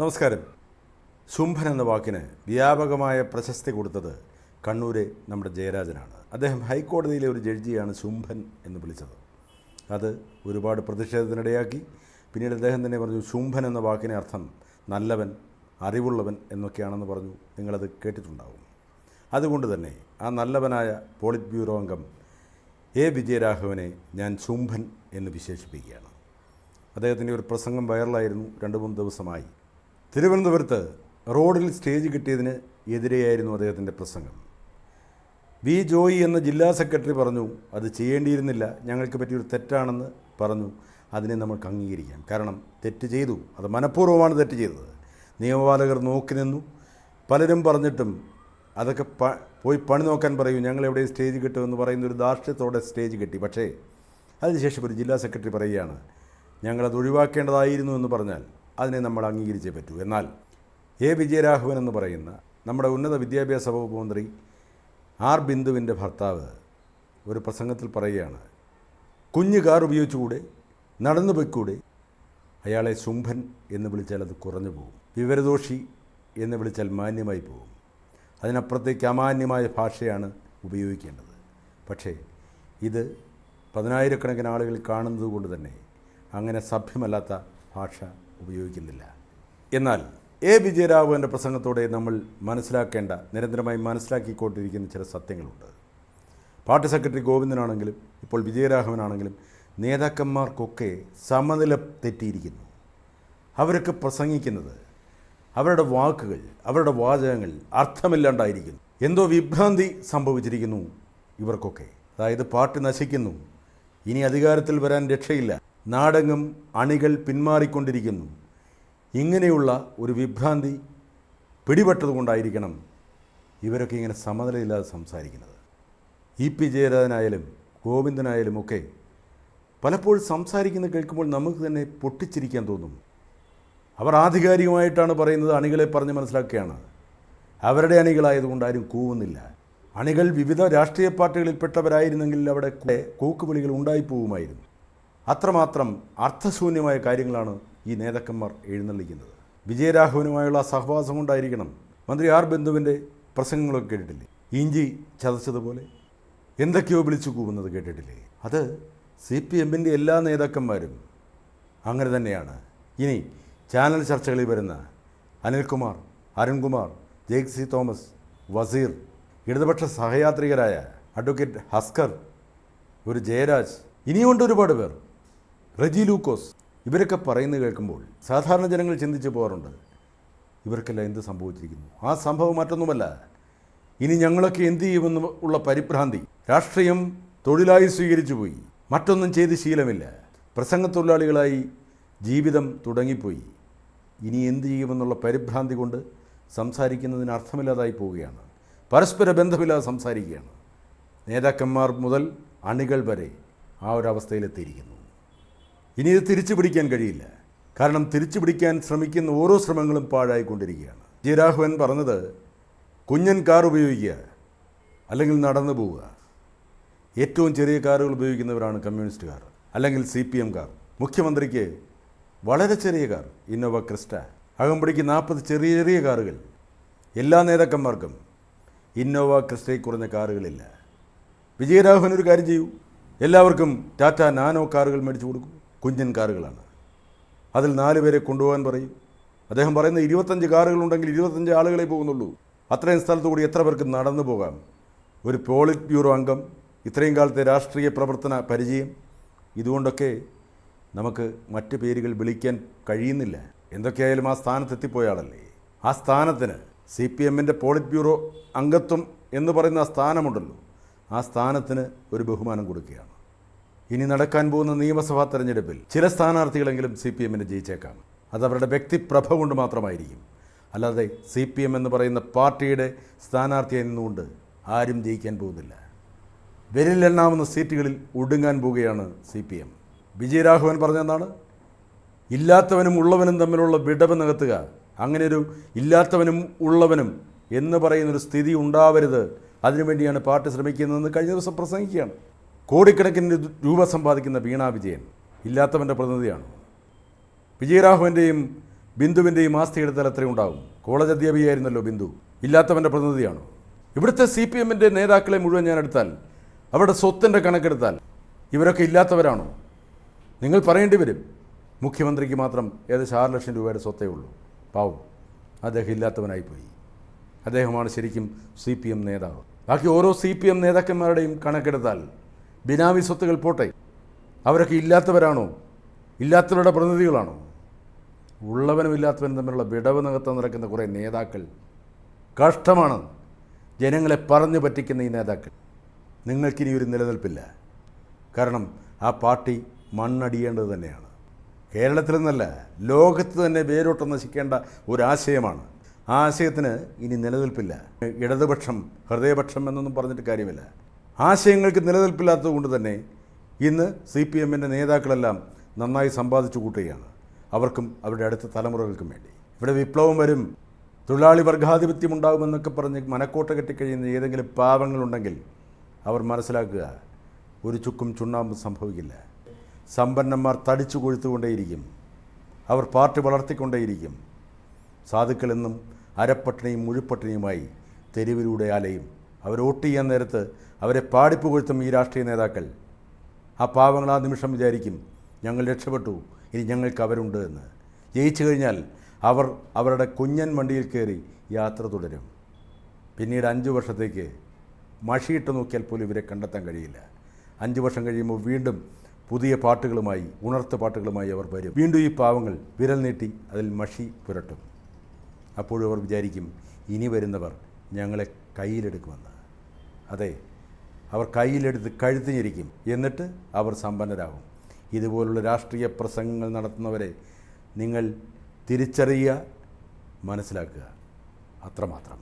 നമസ്കാരം. ശുംഭൻ എന്ന വാക്കിന് വ്യാപകമായ പ്രശസ്തി കൊടുത്തത് കണ്ണൂരെ നമ്മുടെ ജയരാജനാണ്. അദ്ദേഹം ഹൈക്കോടതിയിലെ ഒരു ജഡ്ജിയാണ് ശുംഭൻ എന്ന് വിളിച്ചത്. അത് ഒരുപാട് പ്രതിഷേധത്തിനിടയാക്കി. പിന്നീട് അദ്ദേഹം തന്നെ പറഞ്ഞു ശുംഭൻ എന്ന വാക്കിന് അർത്ഥം നല്ലവൻ അറിവുള്ളവൻ എന്നൊക്കെയാണെന്ന് പറഞ്ഞു. നിങ്ങളത് കേട്ടിട്ടുണ്ടാവും. അതുകൊണ്ട് തന്നെ ആ നല്ലവനായ പോളിറ്റ് ബ്യൂറോ അംഗം എ. വിജയരാഘവനെ ഞാൻ ശുംഭൻ എന്ന് വിശേഷിപ്പിക്കുകയാണ്. അദ്ദേഹത്തിന്റെ ഒരു പ്രസംഗം വൈറലായിരുന്നു. രണ്ട് മൂന്ന് ദിവസമായി തിരുവനന്തപുരത്ത് റോഡിൽ സ്റ്റേജ് കിട്ടിയതിന് എതിരെയായിരുന്നു അദ്ദേഹത്തിന്റെ പ്രസംഗം. വി ജോയി എന്ന ജില്ലാ സെക്രട്ടറി പറഞ്ഞു അത് ചെയ്യേണ്ടിയിരുന്നില്ല. ഞങ്ങൾക്ക് പറ്റിയൊരു തെറ്റാണെന്ന് പറഞ്ഞു. അതിനെ നമുക്ക് അംഗീകരിക്കാം. കാരണം തെറ്റ് ചെയ്തു. അത് മനഃപൂർവമാണ് തെറ്റ് ചെയ്തത്. നിയമപാലകർ നോക്കി നിന്നു. പലരും പറഞ്ഞിട്ടും അതൊക്കെ പ പോയി പണി നോക്കാൻ പറയൂ. ഞങ്ങൾ എവിടെ സ്റ്റേജ് കിട്ടുമെന്ന് പറയുന്ന ഒരു ധാർഷ്ട്യത്തോടെ സ്റ്റേജ് കിട്ടി. പക്ഷേ അതിനുശേഷം ഒരു ജില്ലാ സെക്രട്ടറി പറയുകയാണ് ഞങ്ങളത് ഒഴിവാക്കേണ്ടതായിരുന്നു എന്ന് പറഞ്ഞാൽ അതിനെ നമ്മൾ അംഗീകരിച്ചേ പറ്റൂ. എന്നാൽ എ വിജയരാഘവൻ എന്ന് പറയുന്ന നമ്മുടെ ഉന്നത വിദ്യാഭ്യാസ വകുപ്പ് മന്ത്രി ആർ ബിന്ദുവിന്റെ ഭർത്താവ് ഒരു പ്രസംഗത്തിൽ പറയുകയാണ് കുഞ്ഞ് കാർ ഉപയോഗിച്ചുകൂടെ? നടന്നു പോയിക്കൂടെ? അയാളെ ശുംഭൻ എന്ന് വിളിച്ചാൽ അത് കുറഞ്ഞു പോകും. വിവരദോഷി എന്ന് വിളിച്ചാൽ മാന്യമായി പോകും. അതിനപ്പുറത്തേക്ക് അമാന്യമായ ഭാഷയാണ് ഉപയോഗിക്കേണ്ടത്. പക്ഷേ ഇത് പതിനായിരക്കണക്കിന് ആളുകൾ കാണുന്നത് കൊണ്ട് തന്നെ അങ്ങനെ സഭ്യമല്ലാത്ത ഭാഷ ഉപയോഗിക്കുന്നില്ല. എന്നാൽ എ. വിജയരാഘവന്റെ പ്രസംഗത്തോടെ നമ്മൾ മനസ്സിലാക്കേണ്ട നിരന്തരമായി മനസ്സിലാക്കിക്കൊണ്ടിരിക്കുന്ന ചില സത്യങ്ങളുണ്ട്. പാർട്ടി സെക്രട്ടറി ഗോവിന്ദനാണെങ്കിലും ഇപ്പോൾ വിജയരാഘവനാണെങ്കിലും നേതാക്കന്മാർക്കൊക്കെ സമനില തെറ്റിയിരിക്കുന്നു. അവരൊക്കെ പ്രസംഗിക്കുന്നത് അവരുടെ വാക്കുകൾ അവരുടെ വാചകങ്ങൾ അർത്ഥമില്ലാണ്ടായിരിക്കുന്നു. എന്തോ വിഭ്രാന്തി സംഭവിച്ചിരിക്കുന്നു ഇവർക്കൊക്കെ. അതായത് പാർട്ടി നശിക്കുന്നു. ഇനി അധികാരത്തിൽ വരാൻ രക്ഷയില്ല. നാടെങ്ങും അണികൾ പിന്മാറിക്കൊണ്ടിരിക്കുന്നു. ഇങ്ങനെയുള്ള ഒരു വിഭ്രാന്തി പിടിപെട്ടതുകൊണ്ടായിരിക്കണം ഇവരൊക്കെ ഇങ്ങനെ സമനിലയില്ലാതെ സംസാരിക്കുന്നത്. ഇ പി ജയരാജനായാലും ഗോവിന്ദനായാലും ഒക്കെ പലപ്പോഴും സംസാരിക്കുന്നത് കേൾക്കുമ്പോൾ നമുക്ക് തന്നെ പൊട്ടിച്ചിരിക്കാൻ തോന്നും. അവർ ആധികാരികമായിട്ടാണ് പറയുന്നത് അണികളെ പറഞ്ഞ് മനസ്സിലാക്കുകയാണ്. അവരുടെ അണികളായതുകൊണ്ട് ആരും കൂവുന്നില്ല. അണികൾ വിവിധ രാഷ്ട്രീയ പാർട്ടികളിൽപ്പെട്ടവരായിരുന്നെങ്കിൽ അവിടെ കൂക്കുപിളികൾ ഉണ്ടായിപ്പോവുമായിരുന്നു. അത്രമാത്രം അർത്ഥശൂന്യമായ കാര്യങ്ങളാണ് ഈ നേതാക്കന്മാർ എഴുന്നള്ളിക്കുന്നത്. വിജയരാഘവനുമായുള്ള സഹവാസം കൊണ്ടായിരിക്കണം മന്ത്രി ആർ ബന്ധുവിന്റെ പ്രസംഗങ്ങളൊക്കെ കേട്ടിട്ടില്ലേ? ഇഞ്ചി ചതച്ചതുപോലെ എന്തൊക്കെയോ വിളിച്ചു കൂവുന്നത് കേട്ടിട്ടില്ലേ? അത് സി പി എമ്മിന്റെ എല്ലാ നേതാക്കന്മാരും അങ്ങനെ തന്നെയാണ്. ഇനി ചാനൽ ചർച്ചകളിൽ വരുന്ന അനിൽകുമാർ അരുൺകുമാർ ജെയ്ക് സി തോമസ് വസീർ ഇടതുപക്ഷ സഹയാത്രികരായ അഡ്വക്കേറ്റ് ഹസ്കർ ഒരു ജയരാജ് ഇനിയുണ്ട് ഒരുപാട് പേർ. റെജി ലൂക്കോസ് ഇവരൊക്കെ പറയുന്നത് കേൾക്കുമ്പോൾ സാധാരണ ജനങ്ങൾ ചിന്തിച്ചു പോകാറുണ്ട് ഇവർക്കെല്ലാം എന്ത് സംഭവിച്ചിരിക്കുന്നു? ആ സംഭവം മറ്റൊന്നുമല്ല. ഇനി ഞങ്ങളൊക്കെ എന്തു ചെയ്യുമെന്ന് ഉള്ള പരിഭ്രാന്തി രാഷ്ട്രീയം തൊഴിലായി സ്വീകരിച്ചു പോയി. മറ്റൊന്നും ചെയ്ത് ശീലമില്ല. പ്രസംഗത്തൊഴിലാളികളായി ജീവിതം തുടങ്ങിപ്പോയി. ഇനി എന്ത് ചെയ്യുമെന്നുള്ള പരിഭ്രാന്തി കൊണ്ട് സംസാരിക്കുന്നതിന് അർത്ഥമില്ലാതായി പോവുകയാണ്. പരസ്പര ബന്ധമില്ലാതെ സംസാരിക്കുകയാണ്. നേതാക്കന്മാർ മുതൽ അണികൾ വരെ ആ ഒരവസ്ഥയിലെത്തിയിരിക്കുന്നു ഇനി ഇത് തിരിച്ചു പിടിക്കാൻ കഴിയില്ല. കാരണം തിരിച്ചു പിടിക്കാൻ ശ്രമിക്കുന്ന ഓരോ ശ്രമങ്ങളും പാഴായിക്കൊണ്ടിരിക്കുകയാണ്. ജയരാഘവൻ പറഞ്ഞത് കുഞ്ഞൻ കാർ ഉപയോഗിക്കുക അല്ലെങ്കിൽ നടന്നു പോവുക. ഏറ്റവും ചെറിയ കാറുകൾ ഉപയോഗിക്കുന്നവരാണ് കമ്മ്യൂണിസ്റ്റുകാർ അല്ലെങ്കിൽ സി പി എം കാർ. മുഖ്യമന്ത്രിക്ക് വളരെ ചെറിയ കാർ ഇന്നോവ ക്രിസ്റ്റ. അകമ്പടിക്ക് നാൽപ്പത് ചെറിയ ചെറിയ കാറുകൾ. എല്ലാ നേതാക്കന്മാർക്കും ഇന്നോവ ക്രിസ്റ്റയിൽ കുറഞ്ഞ കാറുകളില്ല. വിജയരാഘവൻ ഒരു കാര്യം ചെയ്യൂ. എല്ലാവർക്കും ടാറ്റ നാനോ കാറുകൾ മേടിച്ചു കൊടുക്കും. കുഞ്ഞൻ കാറുകളാണ്. അതിൽ നാല് പേരെ കൊണ്ടുപോകാൻ പറയും. അദ്ദേഹം പറയുന്ന ഇരുപത്തഞ്ച് കാറുകളുണ്ടെങ്കിൽ ഇരുപത്തഞ്ച് ആളുകളെ പോകുന്നുള്ളൂ. അത്രയും സ്ഥലത്തു കൂടി എത്ര പേർക്ക് നടന്നു പോകാം? ഒരു പോളിറ്റ് ബ്യൂറോ അംഗം ഇത്രയും കാലത്തെ രാഷ്ട്രീയ പ്രവർത്തന പരിചയം ഇതുകൊണ്ടൊക്കെ നമുക്ക് മറ്റ് പേരുകൾ വിളിക്കാൻ കഴിയുന്നില്ല. എന്തൊക്കെയായാലും ആ സ്ഥാനത്തെത്തിപ്പോയ ആളല്ലേ? ആ സ്ഥാനത്തിന് സി പി എമ്മിന്റെ പോളിറ്റ് ബ്യൂറോ അംഗത്വം എന്ന് പറയുന്ന ആ സ്ഥാനമുണ്ടല്ലോ. ആ സ്ഥാനത്തിന് ഒരു ബഹുമാനം കൊടുക്കുകയാണ്. ഇനി നടക്കാൻ പോകുന്ന നിയമസഭാ തെരഞ്ഞെടുപ്പിൽ ചില സ്ഥാനാർത്ഥികളെങ്കിലും സി പി എമ്മിന് ജയിച്ചേക്കാം. അത് അവരുടെ വ്യക്തിപ്രഭ കൊണ്ട് മാത്രമായിരിക്കും. അല്ലാതെ സി പി എം എന്ന് പറയുന്ന പാർട്ടിയുടെ സ്ഥാനാർത്ഥിയെ നിന്നുകൊണ്ട് ആരും ജയിക്കാൻ പോകുന്നില്ല. വിരലിലെണ്ണാവുന്ന സീറ്റുകളിൽ ഒടുങ്ങാൻ പോവുകയാണ് സി പി എം. വിജയരാഘവൻ പറഞ്ഞതാണ് ഇല്ലാത്തവനും ഉള്ളവനും തമ്മിലുള്ള വിടവ് നികത്തുക. അങ്ങനെ ഒരു ഇല്ലാത്തവനും ഉള്ളവനും എന്ന് പറയുന്നൊരു സ്ഥിതി ഉണ്ടാവരുത്. അതിനുവേണ്ടിയാണ് പാർട്ടി ശ്രമിക്കുന്നതെന്ന് കഴിഞ്ഞ ദിവസം പ്രസംഗിക്കുകയാണ്. കോടിക്കണക്കിന് രൂപ സമ്പാദിക്കുന്ന വീണ വിജയൻ ഇല്ലാത്തവന്റെ പ്രതിനിധിയാണ്. വിജയരാഘവന്റെയും ബിന്ദുവിന്റെയും ആസ്തിയുടെ എത്രയും ഉണ്ടാകും കോളേജ് അധ്യാപികയായിരുന്നല്ലോ ബിന്ദു. ഇല്ലാത്തവന്റെ പ്രതിനിധിയാണ്. ഇവിടുത്തെ സി പി എമ്മിന്റെ നേതാക്കളെ മുഴുവൻ ഞാൻ എടുത്താൽ അവരുടെ സ്വത്തിന്റെ കണക്കെടുത്താൽ ഇവരൊക്കെ ഇല്ലാത്തവരാണോ? നിങ്ങൾ പറയേണ്ടി വരും. മുഖ്യമന്ത്രിക്ക് മാത്രം ഏകദേശം ആറ് ലക്ഷം രൂപയുടെ സ്വത്തേ ഉള്ളൂ. പാവം. അദ്ദേഹം ഇല്ലാത്തവനായിപ്പോയി അദ്ദേഹമാണ് ശരിക്കും സി പി എം നേതാവ്. ബാക്കി ഓരോ സി പി എം നേതാക്കന്മാരുടെയും കണക്കെടുത്താൽ ബിനാമി സ്വത്തുകൾ പോട്ടെ. അവരൊക്കെ ഇല്ലാത്തവരാണോ? ഇല്ലാത്തവരുടെ പ്രതിനിധികളാണോ? ഉള്ളവനും ഇല്ലാത്തവനും തമ്മിലുള്ള വിടവ് നികത്താൻ നടക്കുന്ന കുറേ നേതാക്കൾ. കഷ്ടമാണ് ജനങ്ങളെ പറഞ്ഞു പറ്റിക്കുന്ന ഈ നേതാക്കൾ. നിങ്ങൾക്കിനി ഒരു നിലനിൽപ്പില്ല. കാരണം ആ പാർട്ടി മണ്ണടിയേണ്ടത് തന്നെയാണ്. കേരളത്തിൽ നിന്നല്ല ലോകത്ത് തന്നെ വേരോട്ടം നശിക്കേണ്ട ഒരാശയമാണ്. ആ ആശയത്തിന് ഇനി നിലനിൽപ്പില്ല. ഇടതുപക്ഷം ഹൃദയപക്ഷം എന്നൊന്നും പറഞ്ഞിട്ട് കാര്യമില്ല. ആശയങ്ങൾക്ക് നിലനിൽപ്പില്ലാത്തത് കൊണ്ട് തന്നെ ഇന്ന് സി പി എമ്മിന്റെ നേതാക്കളെല്ലാം നന്നായി സമ്പാദിച്ചു കൂട്ടുകയാണ്. അവർക്കും അവരുടെ അടുത്ത തലമുറകൾക്കും വേണ്ടി. ഇവിടെ വിപ്ലവം വരും. തൊഴിലാളി വർഗാധിപത്യം ഉണ്ടാകുമെന്നൊക്കെ പറഞ്ഞ് മനക്കോട്ട കെട്ടിക്കഴിയുന്ന ഏതെങ്കിലും പാവങ്ങളുണ്ടെങ്കിൽ അവർ മനസ്സിലാക്കുക ഒരു ചുക്കും ചുണ്ണാമ്പും സംഭവിക്കില്ല. സമ്പന്നന്മാർ തടിച്ചു കൊഴുത്തുകൊണ്ടേയിരിക്കും. അവർ പാർട്ടി വളർത്തിക്കൊണ്ടേയിരിക്കും. സാധുക്കളെന്നും അരപ്പട്ടിണിയും മുഴുപ്പട്ടിണിയുമായി തെരുവിലൂടെ അലയും അവർ വോട്ട് ചെയ്യാൻ നേരത്ത് അവരെ പാടിപ്പുകൊഴുത്തും ഈ രാഷ്ട്രീയ നേതാക്കൾ. ആ പാവങ്ങൾ ആ നിമിഷം വിചാരിക്കും ഞങ്ങൾ രക്ഷപ്പെട്ടു ഇനി ഞങ്ങൾക്ക് അവരുണ്ട് എന്ന്. ജയിച്ചു കഴിഞ്ഞാൽ അവർ അവരുടെ കുഞ്ഞൻ വണ്ടിയിൽ കയറി യാത്ര തുടരും. പിന്നീട് അഞ്ച് വർഷത്തേക്ക് മഷിയിട്ട് നോക്കിയാൽ പോലും ഇവരെ കണ്ടെത്താൻ കഴിയില്ല. അഞ്ച് വർഷം കഴിയുമ്പോൾ വീണ്ടും പുതിയ പാട്ടുകളുമായി ഉണർത്ത പാട്ടുകളുമായി അവർ വരും. വീണ്ടും ഈ പാവങ്ങൾ വിരൽ നീട്ടി അതിൽ മഷി പുരട്ടും. അപ്പോഴും അവർ വിചാരിക്കും ഇനി വരുന്നവർ ഞങ്ങളെ കയ്യിലെടുക്കുമെന്ന്. അതെ അവർ കയ്യിലെടുത്ത് കഴുത്തിഞ്ഞിരിക്കും. എന്നിട്ട് അവർ സമ്പന്നരാകും. ഇതുപോലുള്ള രാഷ്ട്രീയ പ്രസംഗങ്ങൾ നടത്തുന്നവരെ നിങ്ങൾ തിരിച്ചറിയുക മനസ്സിലാക്കുക. അത്രമാത്രം.